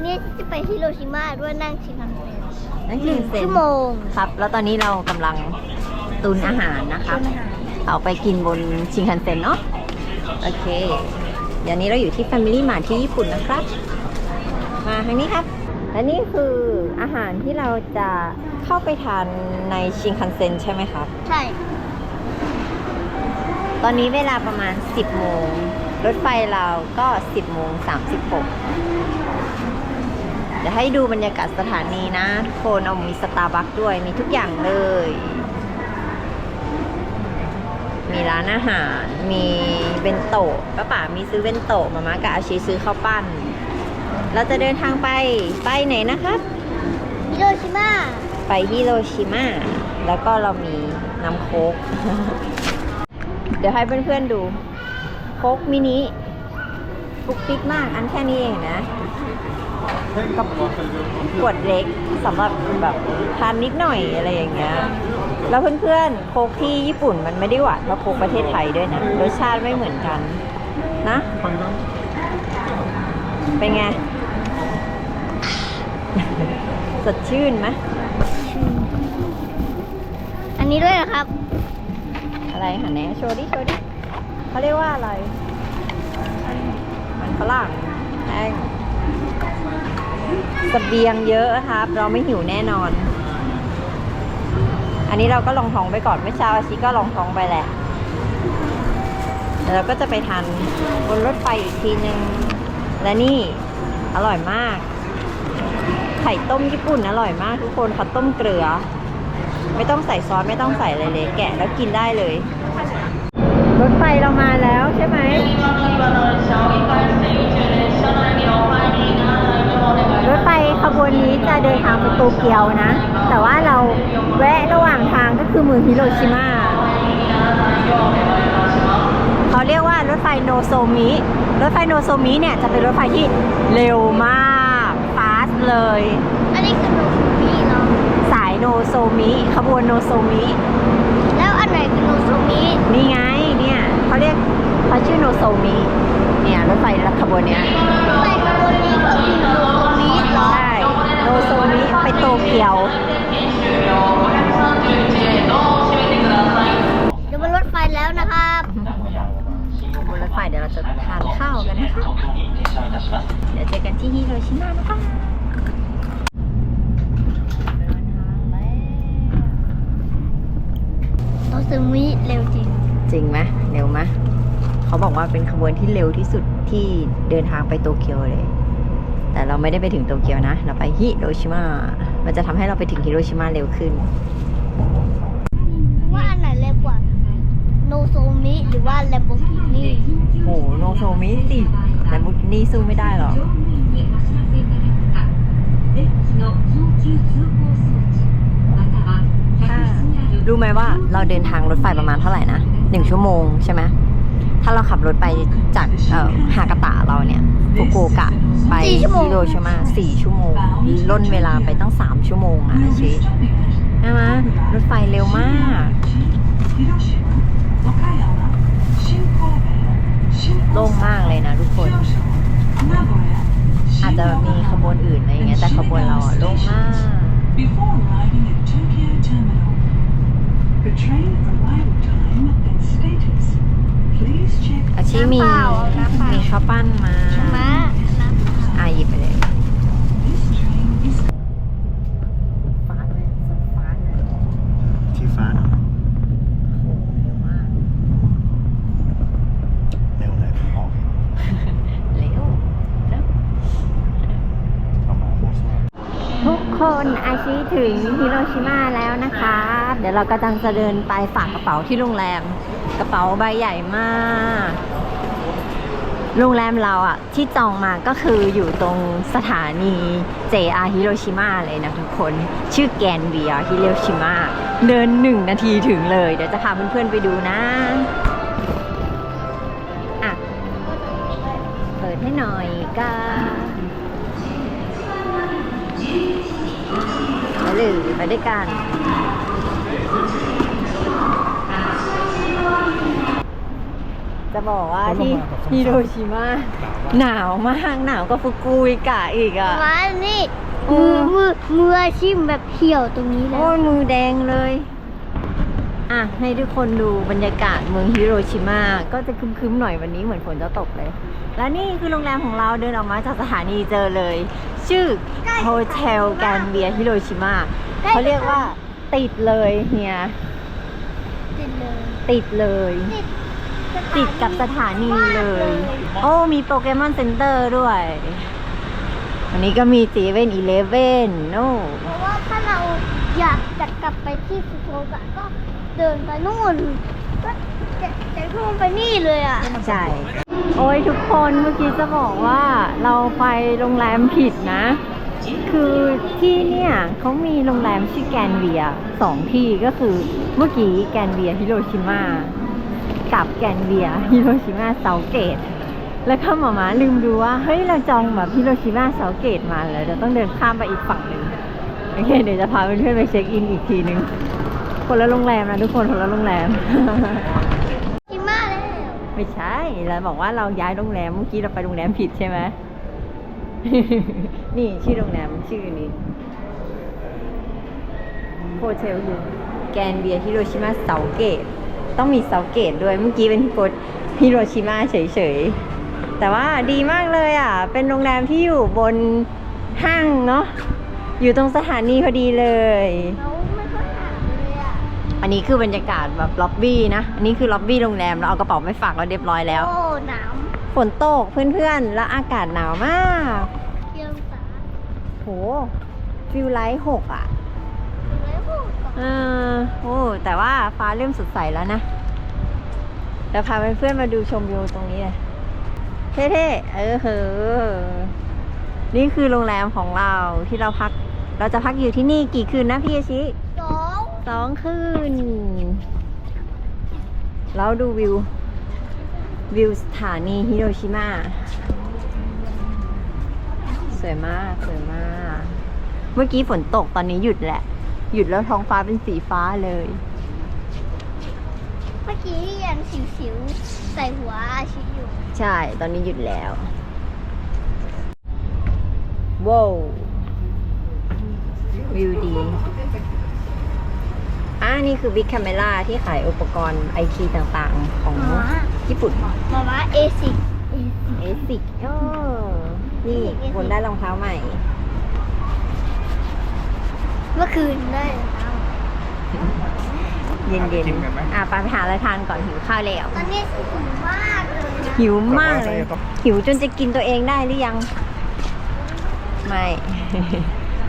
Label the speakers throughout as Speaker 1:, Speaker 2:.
Speaker 1: วันนี้จะไปฮิโรชิมาด้วยนั่งชิคันเซ็น
Speaker 2: นั่น
Speaker 1: ห
Speaker 2: คือ
Speaker 1: นึ่ง
Speaker 2: เซน
Speaker 1: ชั่วโมง
Speaker 2: ครับ แล้วตอนนี้เรากำลังตุนอาหารนะครับเอาไปกินบนชิงคันเซ็นเนาะโอเคเดี๋ยวนี้เราอยู่ที่ Family Mart ที่ญี่ปุ่นนะครับ มาทางนี้ครับ และนี่คืออาหารที่เราจะเข้าไปทานในชิงคันเซ็นใช่ไหมครับ
Speaker 1: ใช่
Speaker 2: ตอนนี้เวลาประมาณ 10 โมง รถไฟเราก็ 10 โมง 36 เดี๋ยวให้ดูบรรยากาศสถานีนะทุกคนเอามีสตาร์บัคด้วยมีทุกอย่างเลย มีร้านอาหาร มีเบนโตะป้าป๋ามีซื้อเบนโตะมาม่ากับอาชีซื้อข้าวปั้น เราจะเดินทางไปไปไหนนะครับ
Speaker 1: ฮิโรชิมา
Speaker 2: ไปฮิโรชิมาแล้วก็เรามีน้ำโค้กเดี๋ยวให้เพื่อนๆดู โค้กมินิปุกปิ๊กมากอันแค่นี้เองนะ กับขวดเล็กสำหรับแบบทานนิดหน่อยอะไรอย่างเงี้ยแล้วเพื่อนๆโค้กที่ญี่ปุ่นมันไม่ได้หวานเท่าโค้กประเทศไทยด้วยนะรสชาติไม่เหมือนกัน นะ เป็นไง สดชื่นไหม
Speaker 1: อันนี้ด้วยนะครับ
Speaker 2: อะไรหันไหนโชว์ดิโชว์ดิเขาเรียกว่าอะไร มันฝรั่งแห้ง สเสบียงเยอะครับ เราไม่หิวแน่นอน อันนี้เราก็ลองท้องไปก่อนเมื่อเช้าอาชิก็ลองท้องไปแหละแล้วเราก็จะไปทานบนรถไฟอีกทีนึง และนี่อร่อยมาก ไข่ต้มญี่ปุ่นอร่อยมากทุกคนเขาต้มเกลือ ไม่ต้องใส่ซอสไม่ต้องใส่อะไรเลย แกะแล้วกินได้เลย รถไฟเรามาแล้วใช่ไหม รถไฟ ขบวนนี้จะเดินทางไปโตเกียวนะ แต่ว่าเราแวะระหว่างทางก็คือเมืองฮิโรชิมาเขาเรียกว่ารถไฟโนโซมิ รถไฟโนโซมิเนี่ยจะเป็นรถไฟที่เร็วมากฟาสเลย
Speaker 1: อันนี้คือโนโซมิเนาะ
Speaker 2: สายโนโซมิขบวนโนโซมิ
Speaker 1: แล้วอันไหนคือโนโซมิ
Speaker 2: นี่ไงเนี่ยเขาเรียกเขาชื่อโนโซมิ เนี่ยรถไฟขบวนเนี้ย โนโซมิไปโตเกียว
Speaker 1: เดี๋ยวบนรถไฟแล้วนะครับ
Speaker 2: บนรถไฟเดี๋ยวเราจะทานข้าวกันนะคะเดี๋ยวเจอกันที่ฮิโรชิมานะคะเดินทางแล้ว
Speaker 1: โนซูมิเร็วจริง
Speaker 2: จริงไหมเร็วไหมเขาบอกว่าเป็นขบวนที่เร็วที่สุดที่เดินทางไปโตเกียวเลย แต่เราไม่ได้ไปถึงโตเกียวนะ เราไปฮิโรชิมา มันจะทำให้เราไปถึงฮิโรชิมาเร็วขึ้น
Speaker 1: ว่าอันไหนเร็วกว่า โนซูมิหรือว่าแลมโบกินี่
Speaker 2: โหโนโซมิสิแต่บุกินี่สู้ไม่ได้หรอกถ้ารู้ไหมว่าเราเดินทางรถไฟประมาณเท่าไหร่นะหนึ่งชั่วโมงใช่ไหม ถ้าเราขับรถไปจากเอ่อฮากาตะเราเนี่ยฟุกุโอกะ ไปฮิโรชิมาสี่ชั่วโมงล่นเวลาไปตั้งสามชั่วโมงอะอาชิใช่ไหมรถไฟเร็วมาก โล่งมากเลยนะทุกคน อาจจะมีขบวนอื่นอะไรอย่างเงี้ยแต่ขบวนเราอะโล่งมาก
Speaker 3: Before arriving at Tokyo Terminal, the train arrival time and status. Please check
Speaker 2: อาชีมี
Speaker 1: น้ำเปล่าเอาน้ำเปล่า มี
Speaker 2: มีข้าวปั้นมา
Speaker 1: ม้าน้ำ
Speaker 2: อะหยิบไปเลย
Speaker 3: this train is
Speaker 2: ฟ้าเลยฟ้าเลย
Speaker 4: ที่ฟ้า
Speaker 2: โอ้โหเร็วมาก
Speaker 4: เร็วเลยออก
Speaker 2: เร็วเร็ว
Speaker 4: ประมาณโมชั่น
Speaker 2: ทุกคนอาชีถึงฮิโรชิมาแล้วนะคะ เดี๋ยวเรากำลังจะเดินไปฝากกระเป๋าที่โรงแรม กระเป๋าใบใหญ่มาก โรงแรมเราอะที่จองมาก็คืออยู่ตรงสถานี JR ฮิโรชิมาเลยนะทุกคน ชื่อแกนเบียฮิโรชิมาเดินหนึ่งนาทีถึงเลย เดี๋ยวจะพาเพื่อนๆไปดูนะอะเปิดให้หน่อยก้าไปเลยไปด้วยกัน จะบอกว่า
Speaker 4: เขาลง
Speaker 2: ที่
Speaker 4: มาแบบ
Speaker 2: ฮิโรชิมาหนาวมากหนาวก็ฟุกุอิกะอีกอะ
Speaker 1: มานี่
Speaker 2: โอ้
Speaker 1: มือมือมืออาชีพแบบเหี่ยวตรงนี้เล
Speaker 2: โอ้
Speaker 1: ย
Speaker 2: ยมือแดงเลย อะ ให้ทุกคนดูบรรยากาศเมืองฮิโรชิมาก็จะครึ้มๆหน่อยวันนี้เหมือนฝนจะตกเลย และนี่คือโรงแรมของเราเดินออกมาจากสถานีเจอเลย ชื่อโฮเทลแกนเบียฮิโรชิมาเขาเรียกว่าติดเลยเฮีย
Speaker 1: ติดเลย
Speaker 2: ติดเลย
Speaker 1: ติด
Speaker 2: ติดกับสถานีเลย โอ้ มีโปเกมอนเซ็นเตอร์ด้วย วันนี้ก็มีตีเว่นอีเลฟเว่นโน่
Speaker 1: เพราะว่าถ้าเราอยากจะกลับไปที่ฟุกุโอกะก็เดินไปนู่น ก็จะจะพุ่งไปนี่เลยอะ
Speaker 2: ใช่ โอ้ยทุกคนเมื่อกี้จะบอกว่าเราไปโรงแรมผิดนะ คือที่เนี่ยเขามีโรงแรมชื่อแกนเวียสองที่ก็คือเมื่อกี้แกนเวียฮิโรชิมา กับแกนเวียฮิโรชิมาเซาเกต แล้วก็หมามาลืมดูว่า เฮ้ย เราจองแบบฮิโรชิมาเซาเกตมาแล้วเดี๋ยวต้องเดินข้ามไปอีกฝั่งหนึ่งโอเค เดี๋ยวจะพาเพื่อนๆไปเช็คอินอีกทีหนึ่งคนละโรงแรมนะทุกคนคนละโรงแรม
Speaker 1: กินมากแล้ว
Speaker 2: ไม่ใช่เราบอกว่าเราย้ายโรงแรมเมื่อกี้เราไปโรงแรมผิดใช่ไหมนี่ชื่อโรงแรมชื่อนี้โฮเทลยูแกนเบียฮิโรชิมาเสาเกต ต้องมีเสาเกตด้วยเมื่อกี้เป็นโกดฮิโรชิมาเฉยๆ แต่ว่าดีมากเลยอะ เป็นโรงแรมที่อยู่บนห้างเนาะอยู่ตรงสถานีพอดีเลย
Speaker 1: เราไม่ค่อยหาเลยอะ
Speaker 2: อันนี้คือบรรยากาศแบบล็อบบี้นะ อันนี้คือล็อบบี้โรงแรมเราเอากระเป๋าไปฝากเราเรียบร้อยแล้ว
Speaker 1: โอ้หนาว
Speaker 2: ฝนตกเพื่อนๆ แล้วอากาศหนาวมาก
Speaker 1: เยี่ยมสา
Speaker 2: โหฟิลไลท์หกอะ
Speaker 1: เลยพูดก่อน
Speaker 2: เออโอ้แต่ว่าฟ้าเริ่มสดใสแล้วนะเดี๋ยวพาเพื่อนๆมาดูชมวิวตรงนี้เลยเท่ๆเออเหอะนี่คือโรงแรมของเราที่เราพัก เราจะพักอยู่ที่นี่กี่คืนนะพี่อาชิ
Speaker 1: สอง
Speaker 2: สองคืนแล้วดูวิว วิวสถานีฮิโรชิมาสวยมาก สวยมาก เมื่อกี้ฝนตกตอนนี้หยุดแหละ หยุดแล้วท้องฟ้าเป็นสีฟ้าเลย
Speaker 1: เมื่อกี้ยังสิวๆใส่หัวอาชิอยู่
Speaker 2: ใช่ ตอนนี้หยุดแล้วว้าววิวดีอ่านี่คือบิ๊กแคมเมล่าที่ขายอุปกรณ์ไอทีต่างๆ ของ
Speaker 1: อ๋อ
Speaker 2: ญี่ปุ่น
Speaker 1: มาม่าเอซิก
Speaker 2: เอสิกโอ้นี่คนได้รองเท้าใหม่
Speaker 1: เมื่อคืนได้น้
Speaker 2: เย็น
Speaker 4: ไปกินกันไหม
Speaker 2: ๆอะไปหาอะไรทานก่อนหิวข้าวแล้วำ
Speaker 1: ตอนนี้หิวมากเลยนะ
Speaker 2: หิวมากเลย
Speaker 4: แต่ว่าจะต้อง
Speaker 2: หิวจนจะกินตัวเองได้หรือยัง ไม่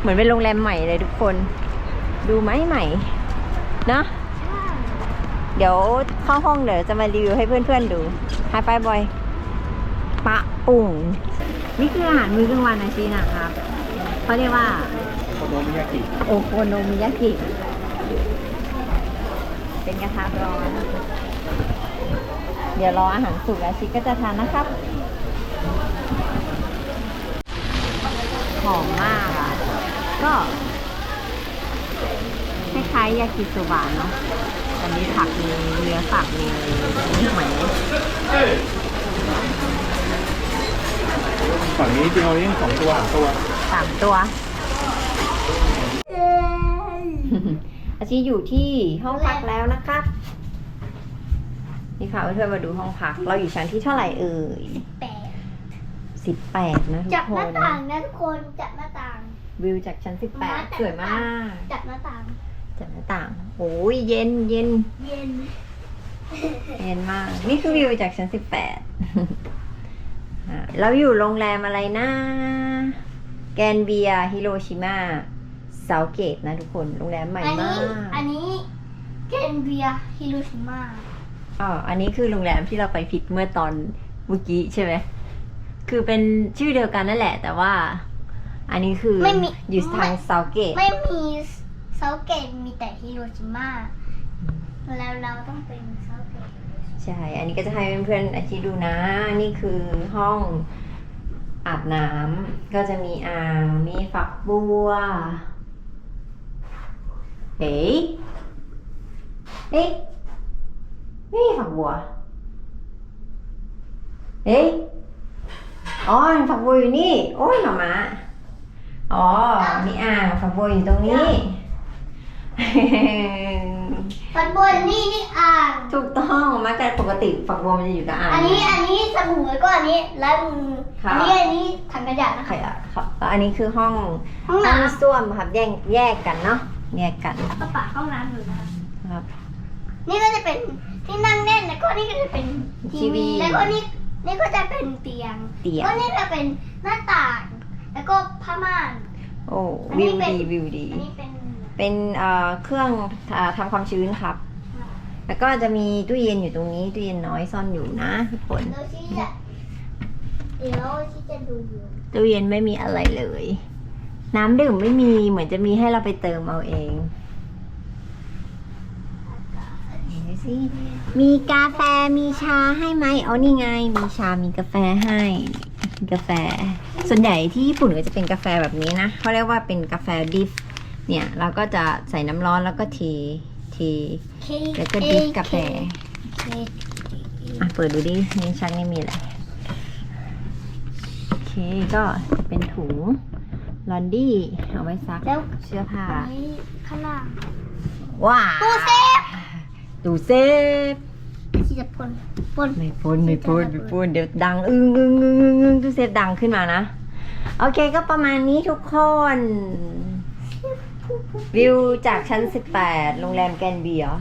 Speaker 2: เหมือนเป็นโรงแรมใหม่เลยทุกคน ดูไหมใหม่เนอะเดี๋ยวเข้าห้องเดี๋ยวจะมารีวิวให้เพื่อนๆดูไฮไฟบอย ปะปุ่ง นี่คืออาหารมื้อกลางวันนะชีนะครับเขาเรียกว่า
Speaker 4: โคโนมิยากิ
Speaker 2: โอโคโนมิยากิ เป็นกระทะร้อน เดี๋ยวรออาหารสุกแล้วชิคก็จะทานนะครับ หอมมากอะ ก็คล้ายๆยากิโซบะเนาะอันนี้ผักมีเนื้อสักมีหอย
Speaker 4: ฝั่งนี้จริงเอาเลี้ยงสองตัวสามตัว
Speaker 2: สามตัว อาชีอยู่ที่ห้องพักแล้วนะครับนี่ค่ะเพื่อนๆมาดูห้องพัก เราอยู่ชั้นที่เท่าไหร่เอ่ย
Speaker 1: แปด
Speaker 2: สิบแปดนะทุ
Speaker 1: จั
Speaker 2: ก
Speaker 1: บ
Speaker 2: ค
Speaker 1: หน้านต่างนะทุกคนจับหน้าต่าง
Speaker 2: วิวจากชั้นสิบแปดสวยมาก
Speaker 1: จับหน้าต่าง
Speaker 2: จากหน้าต่างโอ้ยเย็นเย็น
Speaker 1: เย็น
Speaker 2: เย็นมาก นี่คือวิวจากชั้นสิบแปดเราอยู่โรงแรมอะไรนะ แกนเบียฮิโรชิมาเซาเกตนะทุกคนโรงแรมใหม่
Speaker 1: อัน
Speaker 2: มา
Speaker 1: นี้
Speaker 2: ก
Speaker 1: อันนี้เกนเบียฮิโรชิมา
Speaker 2: อ๋ออันนี้คือโรงแรมที่เราไปผิดเมื่อตอนเมื่อกี้ใช่ไหมคือเป็นชื่อเดียวกันนั่นแหละ แต่ว่า อันนี้คือ
Speaker 1: ไม่มี
Speaker 2: อยู่ทางเซาเกต
Speaker 1: ไม่มีเซาเกตมีแต่ฮิโรชิมาแล้วเราต้องเป็นเซาเกต
Speaker 2: ใช่ อันนี้ก็จะให้เพื่อนๆอาชีดูนะ นี่คือห้องอาบน้ำ ก็จะมีอ่าง มีฝักบัว เฮ้ยเฮ้ยไม่มีฝักบัว เอ๊ะอ๋อฝักบัวอยู่นี่ โอ้ยหมามาอ๋อมีอ่างฝักบัวอยู่ตรงนี้
Speaker 1: ฝันบนนี่นี่อ่าง
Speaker 2: ถูกต้องมาแต่ปกติฝักบัวมันจะอยู่กับอ่าง
Speaker 1: อันนี้อันนี้สบู่แล้วก็อันนี้ล้างมือ
Speaker 2: ครับ
Speaker 1: อันี้อันนี้ถังกระดาษนะ
Speaker 2: ใคร
Speaker 1: คะ
Speaker 2: อะครับอันนี้คือห้อง
Speaker 1: ห้อง
Speaker 2: ห้อง
Speaker 1: น้ำ
Speaker 2: ส้วมครับแยกแยกกันเนาะ แยกกัน
Speaker 1: กระป๋าห้องน้ำอยู่นะคะ
Speaker 2: ครับ
Speaker 1: นี่ก็จะเป็นที่นั่งเล่นแล้วก็นี่ก็จะเป็นที
Speaker 2: ทีวี
Speaker 1: วี แล้วก็นี่นี่ก็จะเป็นเตียง
Speaker 2: เตียง
Speaker 1: ก็นี่จะเป็นหน้าต่าง แล้วก็ผ้าม่าน
Speaker 2: โอ้
Speaker 1: อันนี้
Speaker 2: วิว
Speaker 1: เป็น
Speaker 2: ดีวิวดี
Speaker 1: อันนี้เป็น
Speaker 2: เป็นเอ่อเครื่องอ่าทำความชื้นครับ แล้วก็จะมีตู้เย็นอยู่ตรงนี้ตู้เย็นน้อยซ่อนอยู่นะทุกคน
Speaker 1: แล้วที่จะเดี๋ยวที่จะดูอยู่
Speaker 2: ตู้เย็นไม่มีอะไรเลย น้ำดื่มไม่มีเหมือนจะมีให้เราไปเติมเอาเองเห็นไหมสิมีกาแฟมีชาให้ไหมเอานี่ไง มีชามีกาแฟให้มีกาแฟ ส่วนใหญ่ที่ญี่ปุ่นก็จะเป็นกาแฟแบบนี้นะเขาเรียกว่าเป็นกาแฟดิฟเนี่ยเราก็จะใส่น้ำร้อนแล้วก็ทีที
Speaker 1: เค
Speaker 2: แล้วก็ดิฟกาแฟ
Speaker 1: เค
Speaker 2: อะเปิดดูดินี่ชักนี่มีอะไรโอเคก็จะเป็นถุง ลอนดี้เอาไว้ซัก
Speaker 1: แล้ว
Speaker 2: เสื้อผ้า
Speaker 1: อันนี้ข้างล่าง
Speaker 2: ว้า
Speaker 1: ตู้เซฟ
Speaker 2: ตู้เซฟ
Speaker 1: ที่จะพ่นพ่น
Speaker 2: ไม่พ้นไม่พ้นไม่พ้นเดี๋ยวดังอึ้งอึ้งอึ้งอึ้งอึ้งตู้เซฟดังขึ้นมานะโอเคก็ประมาณนี้ทุกคน วิวจากชั้น 18 โรงแรมแกรนด์เบียร์